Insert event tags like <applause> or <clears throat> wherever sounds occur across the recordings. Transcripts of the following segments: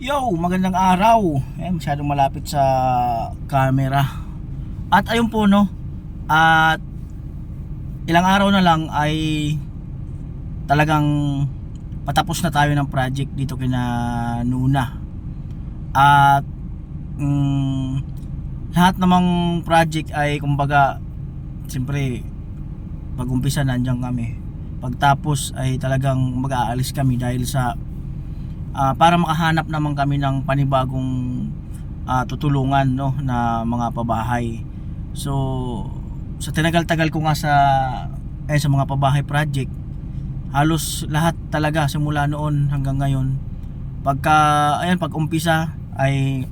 Yo, magandang araw. Eh, masyadong malapit sa camera. At ayun po no, at ilang araw na lang ay talagang patapos na tayo ng project dito kina Nuna. At mm, lahat namang project ay kumbaga siyempre pag umpisa nandiyan kami. Pagtapos ay talagang mag-aalis kami dahil sa ah, para makahanap naman kami ng panibagong ah, tutulungan no na mga pabahay. So sa tinagal-tagal ko nga sa eh, sa mga pabahay project, halos lahat talaga simula noon hanggang ngayon. Pagka ayan pag umpisa ay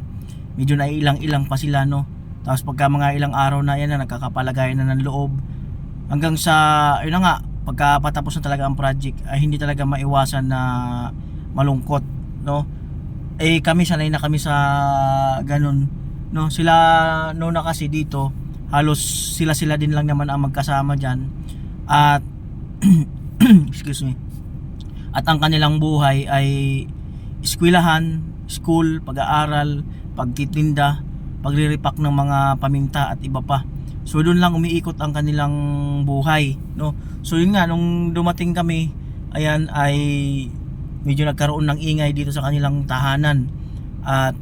medyo naiilang-ilang pa sila no. Tapos pagka mga ilang araw na yan na nagkakapalagayan na ng loob hanggang sa yun na nga pagka patapos na talaga ang project ay hindi talaga maiwasan na malungkot no? Eh kami sanay na kami sa ganun no? Sila no na kasi dito halos sila sila din lang naman ang magkasama diyan at <clears throat> excuse me. At ang kanilang buhay ay eskwelahan school pag-aaral pagtitinda pagliripak ng mga paminta at iba pa. So doon lang umiikot ang kanilang buhay no? So yun nga nung dumating kami ayan ay medyo nagkaroon ng ingay dito sa kanilang tahanan. At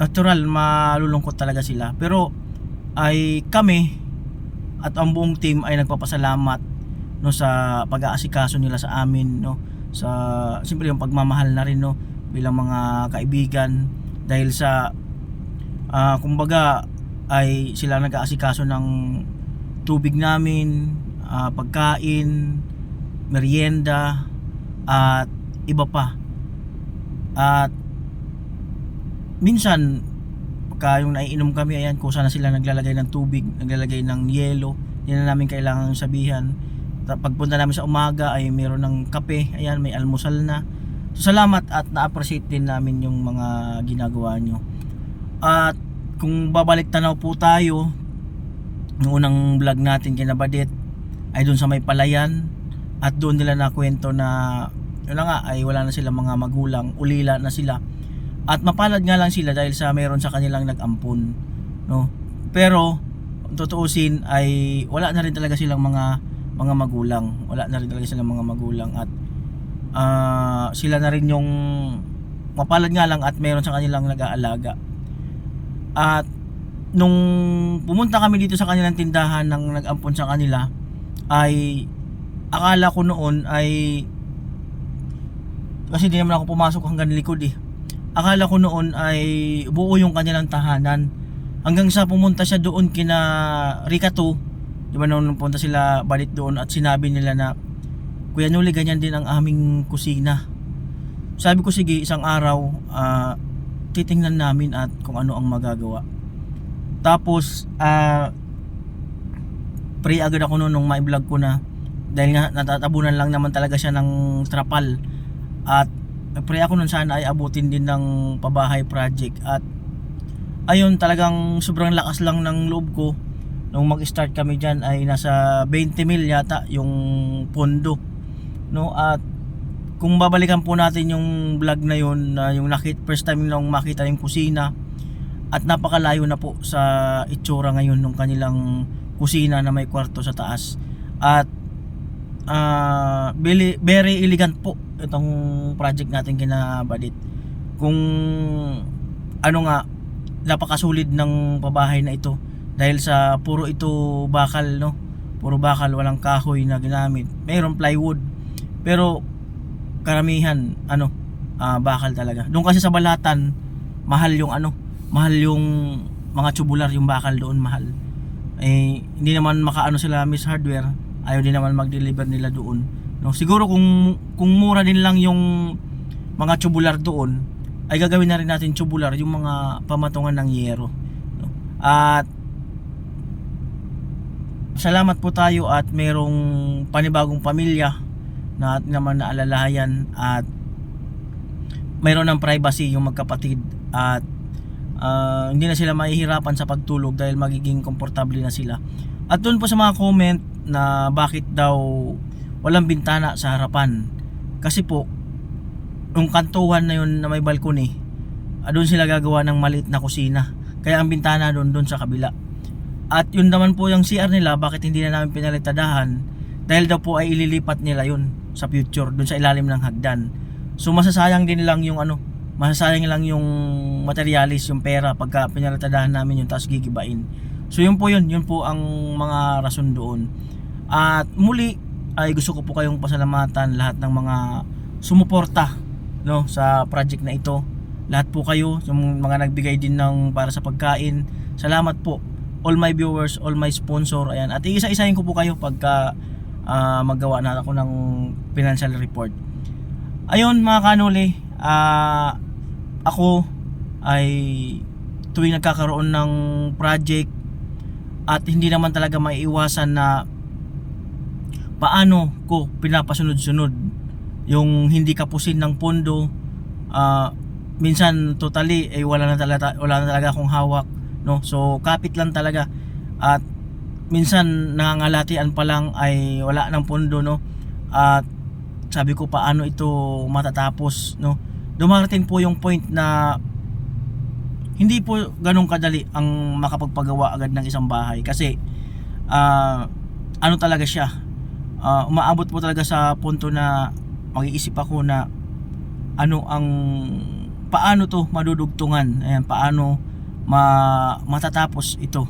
natural malulungkot talaga sila. Pero ay kami at ang buong team ay nagpapasalamat no sa pag-aasikaso nila sa amin no sa siyempre yung pagmamahal na rin no bilang mga kaibigan. Dahil sa ah, kumbaga ay sila nag-aasikaso ng tubig namin ah, pagkain merienda at iba pa. At minsan pagka yung naiinom kami ayan kung sana sila naglalagay ng tubig naglalagay ng yelo yan na namin kailangan sabihan. Ta- pagpunta namin sa umaga ay meron ng kape ayan may almusal na. So salamat at na-appreciate din namin yung mga ginagawa nyo. At kung babalik tanaw po tayo noong unang vlog natin kina Badet ay doon sa may palayan. At doon nila nakwento na yun na nga ay wala na sila mga magulang ulila na sila. At mapalad nga lang sila dahil sa meron sa kanilang nag-ampun no? Pero tutuusin ay wala na rin talaga silang mga mga magulang. Wala na rin talaga silang mga magulang at ah, sila na rin yung mapalad nga lang at meron sa kanilang nag-aalaga. At nung pumunta kami dito sa kanilang tindahan ng nag-ampon sa kanila ay akala ko noon ay kasi di naman ako pumasok hanggang likod eh. Akala ko noon ay buo yung kanilang tahanan. Hanggang sa pumunta siya doon kina Rika 2 di ba nung pumunta sila balik doon at sinabi nila na Kuya Nuli ganyan din ang aming kusina. Sabi ko sige isang araw ah, titingnan namin at kung ano ang magagawa. Tapos ah pray agad ako noon nung ma-vlog ko na dahil nga natatabunan lang naman talaga siya ng trapal at pray ako nun sana ay abutin din ng pabahay project. At ayun talagang sobrang lakas lang ng loob ko. Nung mag-start kami dyan ay nasa 20 mil yata yung pondo. No at kung babalikan po natin yung vlog na yun na yung nakit first time lang makita yung kusina at napakalayo na po sa itsura ngayon ng kanilang kusina na may kwarto sa taas. At ah very, very elegant po itong project natin kina Badit kung ano nga napakasulid ng pabahay na ito. Dahil sa puro ito bakal no? Puro bakal walang kahoy na ginamit. Mayroon plywood. Pero karamihan ano ah, bakal talaga. Doon kasi sa balatan mahal yung ano mahal yung mga tubular yung bakal doon mahal. Eh hindi naman makaano sila Miss Hardware. Ayaw din naman mag-deliver nila doon no siguro kung kung mura din lang yung mga tubular doon ay gagawin na rin natin tubular yung mga pamatungan ng yero no? at salamat po tayo at merong panibagong pamilya na naman naalalayan at mayroon ng privacy yung magkapatid at ah, hindi na sila mahihirapan sa pagtulog dahil magiging komportable na sila. At doon po sa mga comment na bakit daw walang bintana sa harapan. Kasi po yung kantuhan na yun na may balcony, ah, doon sila gagawa ng maliit na kusina. Kaya ang bintana doon doon sa kabila. At yun naman po yung CR nila, bakit hindi na namin pinalitadahan? Dahil daw po ay ililipat nila yun sa future, doon sa ilalim ng hagdan. So masasayang din lang yung ano, masasayang lang yung materialis, yung pera pagka pinalitadahan namin yung tapos gigibain. So yun po yun, yun po ang mga rason doon. At muli ay gusto ko po kayong pasalamatan lahat ng mga sumuporta no sa project na ito. Lahat po kayo, yung mga nagbigay din ng para sa pagkain. Salamat po all my viewers, all my sponsor. Ayan. At iisa-isahin ko po kayo pagka ah, magawa na ako ng financial report. Ayun mga kanuli, ah, ako ay tuwing nagkakaroon ng project at hindi naman talaga maiiwasan na paano ko pinapasunod-sunod yung hindi kapusin ng pondo ah, minsan totally eh wala na talaga wala na talaga akong hawak no? So kapit lang talaga. At minsan nangangalatian pa lang ay wala ng pondo no? At sabi ko paano ito matatapos? No? Dumarating po yung point na hindi po ganun kadali ang makapagpagawa agad ng isang bahay. Kasi ah, ano talaga siya ah, umaabot po talaga sa punto na mag-iisip ako na ano ang paano to madudugtungan? Ayan paano ma matatapos ito?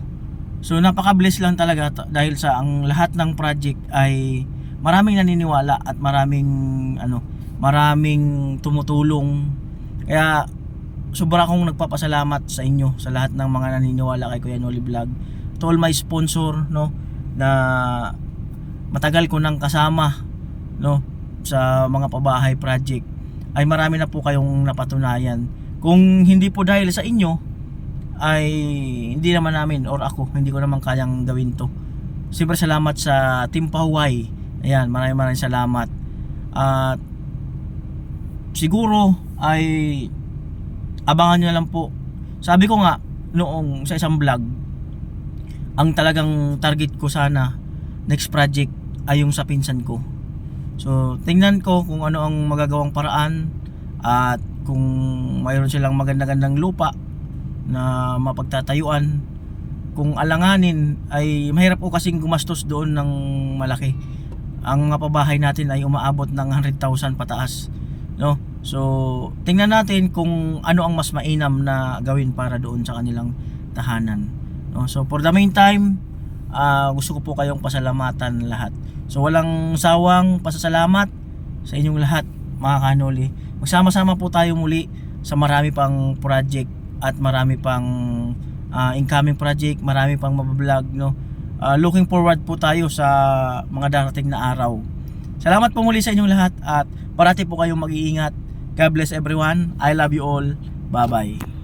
So napaka-bless lang talaga dahil sa ang lahat ng project ay maraming naniniwala at maraming ano maraming tumutulong. Kaya sobra akong nagpapasalamat sa inyo sa lahat ng mga naniniwala kay Kuya Noli Vlog. To all my sponsor no na matagal ko nang kasama no sa mga pabahay project ay marami na po kayong napatunayan. Kung hindi po dahil sa inyo ay hindi naman namin or ako hindi ko naman kayang gawin to. Siyempre salamat sa Team Pahuway. Ayan maraming maraming salamat. At siguro ay abangan nyo na lang po. Sabi ko nga noong sa isang vlog ang talagang target ko sana next project ay yung sa pinsan ko. So tingnan ko kung ano ang magagawang paraan at kung mayroon silang maganda-gandang lupa na mapagtatayuan. Kung alanganin ay mahirap po kasing gumastos doon ng malaki. Ang mga pabahay natin ay umaabot ng 100,000 pataas no? So tingnan natin kung ano ang mas mainam na gawin para doon sa kanilang tahanan no? So for the meantime ah, gusto ko po kayong pasalamatan lahat so walang sawang pasasalamat sa inyong lahat mga kanoli. Magsama-sama po tayo muli sa marami pang project at marami pang ah, incoming project marami pang mabablog no? Ah, looking forward po tayo sa mga darating na araw. Salamat po muli sa inyong lahat at parati po kayong mag-iingat. God bless everyone. I love you all. Bye bye